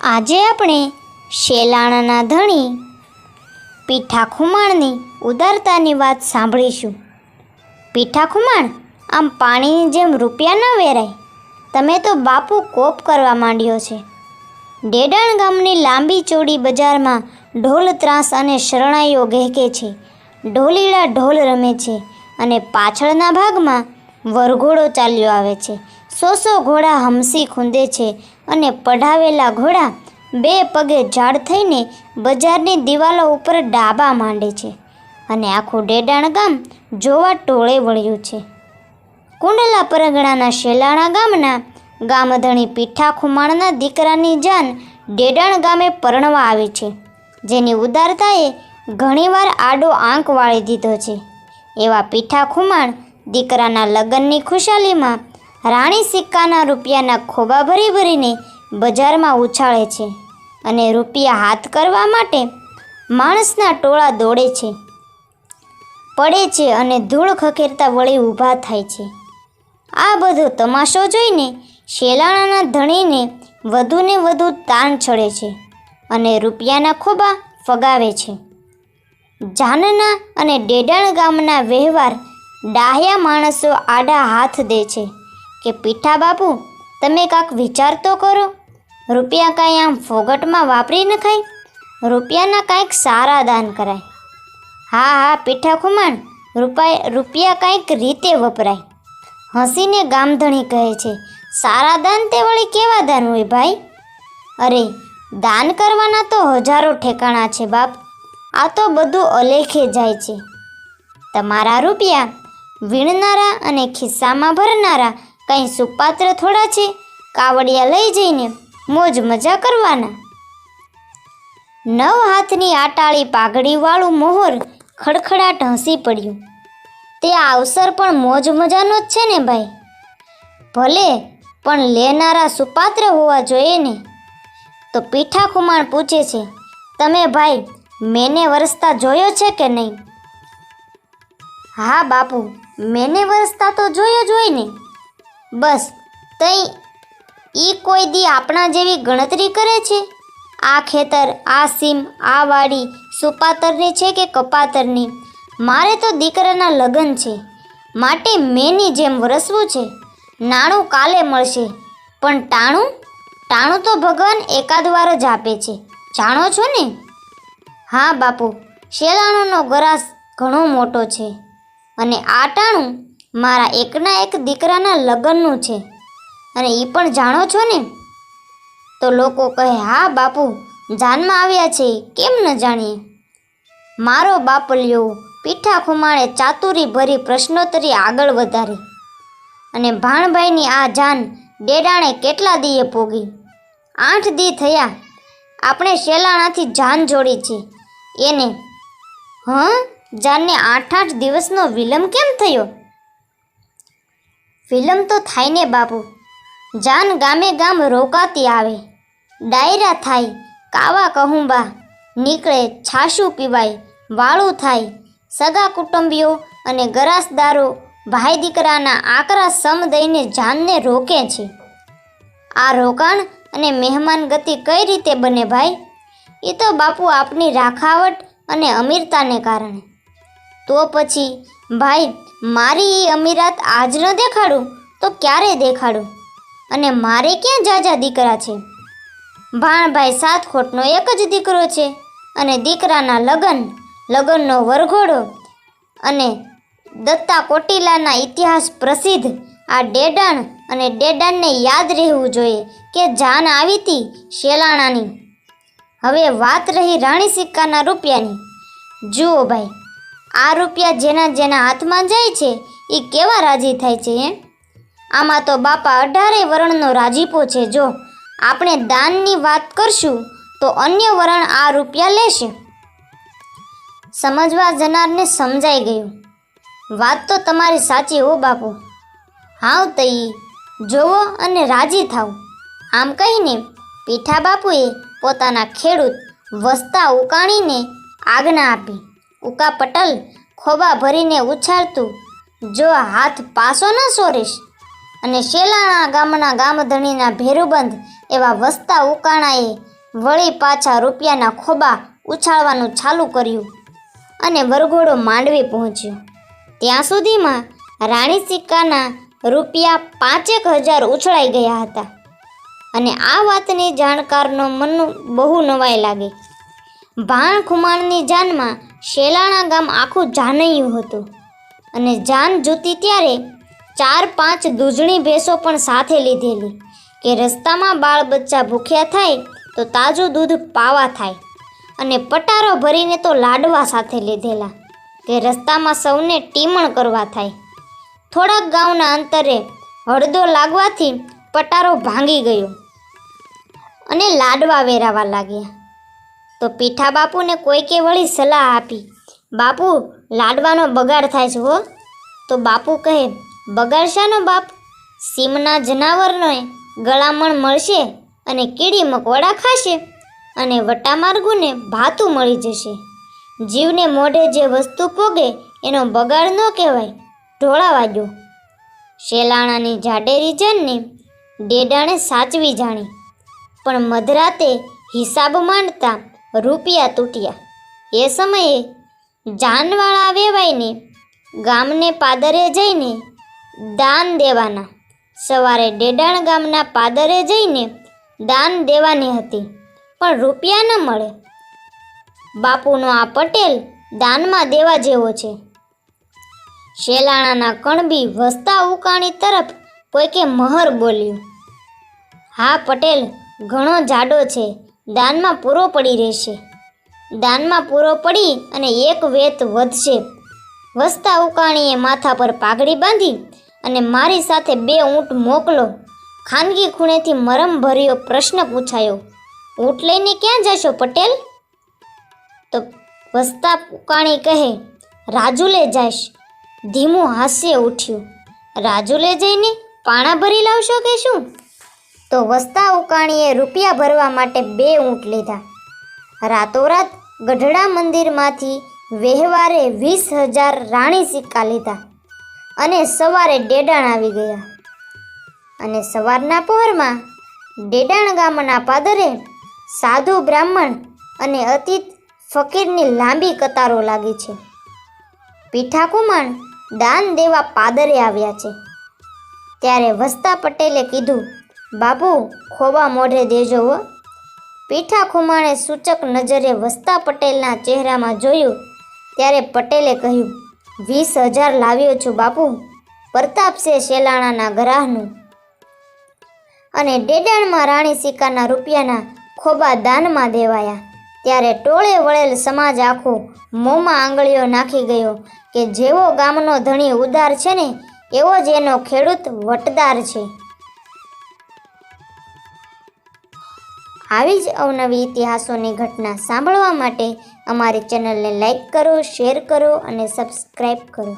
આજે આપણે શેલાણાના ધણી પીઠા ખુમાણની ઉદારતાની વાત સાંભળીશું. પીઠા ખુમાણ આમ પાણીની જેમ રૂપિયા ન વેરાય. તમે તો બાપુ કોપ કરવા માંડ્યો છે. ડેડાણ ગામની લાંબી ચોડી બજારમાં ઢોલ ત્રાસ અને શરણાઈઓ ગહેકે છે. ઢોલીડા ઢોલ રમે છે અને પાછળના ભાગમાં વરઘોડો ચાલ્યો આવે છે. સો સો ઘોડા હમસી ખૂંદે છે અને પઢાવેલા ઘોડા બે પગે ઝાડ થઈને બજારની દિવાલો ઉપર ડાબા માંડે છે અને આખું ડેડાણ ગામ જોવા ટોળે વળ્યું છે. કુંડલા પરગણાના શેલાણા ગામના ગામધણી પીઠા ખુમાણના દીકરાની જાન ડેડાણ ગામે પરણવા આવી છે, જેની ઉદારતાએ ઘણીવાર આડો આંક વાળી દીધો છે. એવા પીઠા ખુમાણ દીકરાના લગ્નની ખુશાલીમાં રાણી સિક્કાના રૂપિયાના ખોબા ભરી ભરીને બજારમાં ઉછાળે છે અને રૂપિયા હાથ કરવા માટે માણસના ટોળા દોડે છે. પડે છે અને ધૂળ ખખેરતા વળી ઊભા થાય છે. આ બધો તમાશો જોઈને શેલાણાના ધણીને વધુને વધુ તાણ ચડે છે અને રૂપિયાના ખોબા ફગાવે છે. જાનના અને ડેડાણ ગામના વ્યવહાર ડાહ્યા માણસો આડા હાથ દે છે. કે પીઠા બાપુ, તમે કાંક વિચાર તો કરો. રૂપિયા કાંઈ આમ ફોગટમાં વાપરી નખાય રૂપિયાના કાંઈક સારા દાન કરાય. હા હા, પીઠા ખુમાણ, રૂપાય, રૂપિયા કાંઈક રીતે વપરાય. હસીને ગામધણી કહે છે, સારા દાન તે વળી કેવા દાન હોય ભાઈ? અરે, દાન કરવાના તો હજારો ઠેકાણા છે બાપ. આ તો બધું અલેખે જાય છે. તમારા રૂપિયા, વીણનારા અને ખિસ્સામાં ભરનારા કંઈ સુપાત્ર થોડા છે? કાવડિયા લઈ જઈને મોજ મજા કરવાના. નવ હાથની આટાળી પાઘડીવાળું મોહર ખડખડાટ હસી પડ્યું. તે અવસર પણ મોજ મજાનો જ છે ને ભાઈ? ભલે, પણ લેનારા સુપાત્ર હોવા જોઈએ ને? તો પીઠા ખુમાણ પૂછે છે, તમે ભાઈ, મેને વરસતા જોયો છે કે નહીં? હા બાપુ, મેને વરસતા તો જોયો જ હોય ને. બસ, તઈ એ કોઈ દી આપણા જેવી ગણતરી કરે છે? આ ખેતર, આ સીમ, આ વાડી સુપાતરની છે કે કપાતરની? મારે તો દીકરાના લગ્ન છે. માટે મેની જેમ વરસવું છે. નાણું કાલે મળશે. પણ ટાણું? ટાણું તો ભગવાન એકાદ વાર જ આપે છે. જાણો છો ને? હા, બાપુ. શેલાણોનો ગરાસ ઘણો મોટો છે. અને આ ટાણું મારા એકના એક દીકરાના લગ્નનું છે. અને એ પણ જાણો છો ને? તો લોકો કહે, હા, બાપુ, જાનમાં આવ્યા છે. કેમ ન જાણીએ? મારો બાપલિયો પીઠા ખુમાણે ચાતુરી ભરી પ્રશ્નોત્તરી આગળ વધારી. અને ભાણભાઈની આ જાન ડેડાણે કેટલા દીએ પોગી? આઠ દી થયા. આપણે શેલાણાથી જાન જોડી છે. એને. હં? જાનને આઠ આઠ દિવસનો વિલંબ કેમ થયો? વિલંબ તો થાય ને બાપુ. જાન ગામે ગામ રોકાતી આવે. ડાયરા થાય, કાવા કહુંબા. નીકળે, છાશું પીવાય, વાળું થાય. સગા કુટુંબીઓ અને ગરાસદારો ભાઈ દીકરાના આકરા સમ દઈને જાનને રોકે છે. આ રોકાણ અને મહેમાન ગતિ કઈ રીતે બને ભાઈ? એ તો બાપુ આપની રાખાવટ અને અમીરતાને કારણે. તો પછી, ભાઈ, મારી એ અમીરાત આજ ન દેખાડું, તો ક્યારે દેખાડું? અને મારે ક્યાં જાજા દીકરા છે? ભાણભાઈ સાત ખોટનો એક જ દીકરો છે અને દીકરાના લગ્ન, લગ્નનો વરઘોડો અને દત્તા કોટીલાના ઇતિહાસ પ્રસિદ્ધ. આ ડેડાણ અને ડેડાણને યાદ રહેવું જોઈએ કે જાન આવી હતી શેલાણાની. હવે વાત રહી રાણી સિક્કાના રૂપિયાની. જુઓ ભાઈ આ રૂપિયા જેના જેના હાથમાં જાય છે એ કેવા રાજી થાય છે હે આમાં તો બાપા અઢારે વર્ણનો રાજીપો છે, જો. આપણે દાનની વાત કરશું, તો અન્ય વરણ આ રૂપિયા લેશે. સમજવા જનારને સમજાઈ ગયું. વાત તો તમારી સાચી હો, બાપુ. હાવ તઈ. જોવો અને રાજી થાવ. આમ કહીને પીઠા બાપુએ પોતાના ખેડૂત વસતા ઉકાણીને આજ્ઞા આપી. ઉકા પટલ ખોબા ભરીને ઉછાળતું. જો હાથ પાસો ન સોરીશ, અને શેલાણા ગામના ગામધણીના ભેરુબંધ એવા વસતા ઉકાણાએ વળી પાછા રૂપિયાના ખોબા ઉછાળવાનું ચાલુ કર્યું અને વરઘોડો માંડવી પહોંચ્યો. ત્યાં સુધીમાં રાણી સિક્કાના રૂપિયા પાંચેક હજાર ઉછળાઈ ગયા હતા. અને આ વાતની જાણકારનો મનનું બહુ નવાઈ લાગે. ભાણ ખુમાણની જાનમાં શેલાણા ગામ આખું જાનૈયું હતું. અને જાન જૂતી ત્યારે ચાર પાંચ દૂધણી ભેંસો પણ સાથે લીધેલી. કે રસ્તામાં બાળ બચ્ચા ભૂખ્યા થાય તો તાજું દૂધ પાવા થાય. અને પટારો ભરીને તો લાડવા સાથે લીધેલા. કે રસ્તામાં સૌને ટીમણ કરવા થાય. થોડાક ગામના અંતરે હળદો લાગવાથી પટારો ભાંગી ગયો. અને લાડવા વેરાવા લાગ્યા. તો પીઠા બાપુને કોઈકે વળી સલાહ આપી. બાપુ, લાડવાનો બગાડ થાય છે હો. તો બાપુ કહે, બગાડ શાનો બાપ? સીમના જનાવરને ગળામણ મળશે અને કીડી મકોડા ખાશે અને વટામાર્ગુને ભાતું મળી જશે. જીવને મોઢે જે વસ્તુ પોગે એનો બગાડ ન કહેવાય. ઢોળા વાગ્યો. શેલાણાની જાડેરી જનને ડેડાણે સાચવી જાણી. પણ મધરાતે હિસાબ માંડતા રૂપિયા તૂટ્યા. એ સમયે જાનવાળા વેવાઈને ગામને પાદરે જઈને દાન દેવાના. સવારે ડેડાણ ગામના પાદરે જઈને દાન દેવાની હતી, પણ રૂપિયા ન મળે. બાપુનો આ પટેલ દાનમાં દેવા જેવો છે. શેલાણાના કણબી વસતા ઉકાણી તરફ કોઈકે મહર બોલ્યું. હા પટેલ, ઘણો જાડો છે. દાનમાં પૂરો પડી રહેશે. દાનમાં પૂરો પડી અને એક વેત વધશે. વસતા ઉકાણીએ માથા પર પાઘડી બાંધી અને મારી સાથે બે ઊંટ મોકલો. ખાનગી ખૂણેથી મરમ ભર્યો પ્રશ્ન પૂછાયો, ઊંટ લઈને ક્યાં જશો પટેલ? તો વસતા ઉકાણી કહે, રાજુલે જઈશ. ધીમું હાસ્ય ઉઠ્યું, રાજુલે જઈને પાણા ભરી લાવશો કે શું? તો વસતા ઉકાણીએ રૂપિયા ભરવા માટે બે ઊંટ લીધા. રાતોરાત ગઢડા મંદિરમાંથી વહેવારે વીસ હજાર રાણી સિક્કા લીધા અને સવારે ડેડાણ આવી ગયા. અને સવારના પહોરમાં ડેડાણ ગામના પાદરે સાધુ બ્રાહ્મણ અને અતીત ફકીરની લાંબી કતારો લાગી છે. પીઠાકુમાર દાન દેવા પાદરે આવ્યા છે. ત્યારે વસતા પટેલે કીધું બાપુ ખોબા મોઢે દેજો હો. પીઠા ખુમાણે સૂચક નજરે વસ્તા પટેલના ચહેરામાં જોયું, ત્યારે પટેલે કહ્યું, વીસ હજાર લાવ્યો છું બાપુ, પ્રતાપ છે શેલાણાના ગ્રાહનું. અને ડેડાણમાં રાણી સિક્કાના રૂપિયાના ખોબા દાનમાં દેવાયા, ત્યારે ટોળે વળેલ સમાજ આખો મોંમાં આંગળીઓ નાખી ગયો કે જેવો ગામનો ધણી ઉદાર છે ને, એવો જ એનો ખેડૂત વટદાર છે. આવી જ અવનવી ઇતિહાસોની ઘટના સાંભળવા માટે અમારી ચેનલને લાઈક કરો, શેર કરો અને સબસ્ક્રાઈબ કરો.